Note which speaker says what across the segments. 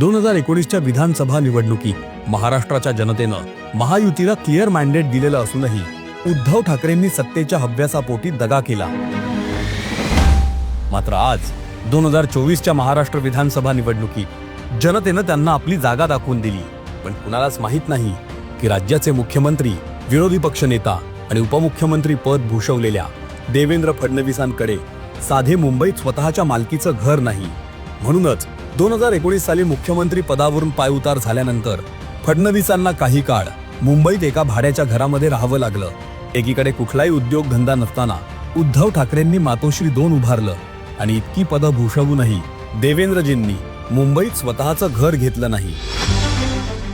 Speaker 1: दोन हजार एकोणीसच्या विधानसभा निवडणुकीत महाराष्ट्राच्या जनतेनं महायुतीला क्लिअर मॅन्डेट दिलेलं असूनही उद्धव ठाकरेंनी सत्तेच्या हव्यासापोटी दगा केला. मात्र आज दोन हजार चोवीसच्या महाराष्ट्र विधानसभा निवडणुकीत जनतेनं त्यांना आपली जागा दाखवून दिली. पण कुणालाच माहीत नाही की राज्याचे मुख्यमंत्री विरोधी पक्षनेता आणि उपमुख्यमंत्री पद भूषवलेल्या देवेंद्र फडणवीसांकडे साधे मुंबईत स्वतःच्या मालकीचं घर नाही. म्हणूनच दोन हजार एकोणीस साली मुख्यमंत्री पदावरून पायउतार झाल्यानंतर फडणवीसांना काही काळ मुंबईत एका भाड्याच्या घरामध्ये राहावं लागलं. एकीकडे कुठलाही उद्योगधंदा नसताना उद्धव ठाकरेंनी मातोश्री दोन उभारलं आणि इतकी पदं भूषवूनही देवेंद्रजींनी मुंबईत स्वतःचं घर घेतलं नाही.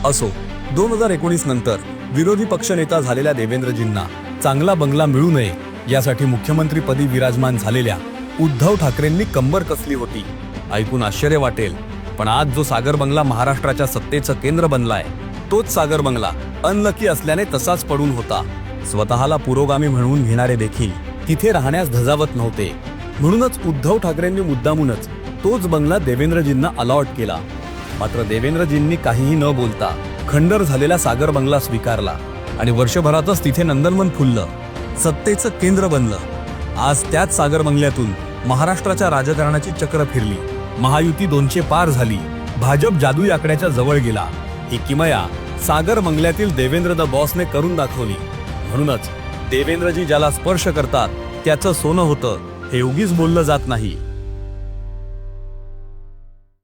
Speaker 1: असो दोन हजार एकोणीस नंतर विरोधी पक्षनेता झालेल्या देवेंद्रजींना चांगला बंगला मिळू नये यासाठी मुख्यमंत्रीपदी विराजमान झालेल्या उद्धव ठाकरेंनी कंबर कसली होती? ऐकून आश्चर्य वाटेल. पण आज जो सागर बंगला महाराष्ट्राच्या सत्तेचं केंद्र बनलाय तोच सागर बंगला अनलकी असल्याने तसाच पडून होता. स्वतःला पुरोगामी म्हणून घेणारे देखील तिथे राहण्यास धजावत नव्हते. म्हणूनच उद्धव ठाकरेंनी मुद्दामूनच तोच बंगला देवेंद्रजींना अलॉट केला. मात्र देवेंद्रजींनी काहीही न बोलता खंडर झालेला सागर बंगला स्वीकारला आणि वर्षभरातच तिथे नंदनवन फुललं सत्तेचं केंद्र बनलं. आज त्याच सागर बंगल्यातून महाराष्ट्राच्या राजकारणाची चक्र फिरली. महायुती दोनशे पार झाली. भाजप जादू आकड्याच्या जवळ गेला. ही किमया सागर मंगल्यातील देवेंद्र द बॉसने करून दाखवली. म्हणूनच देवेंद्रजी ज्याला स्पर्श करतात त्याचं सोनं होतं हे उगीच बोललं जात नाही.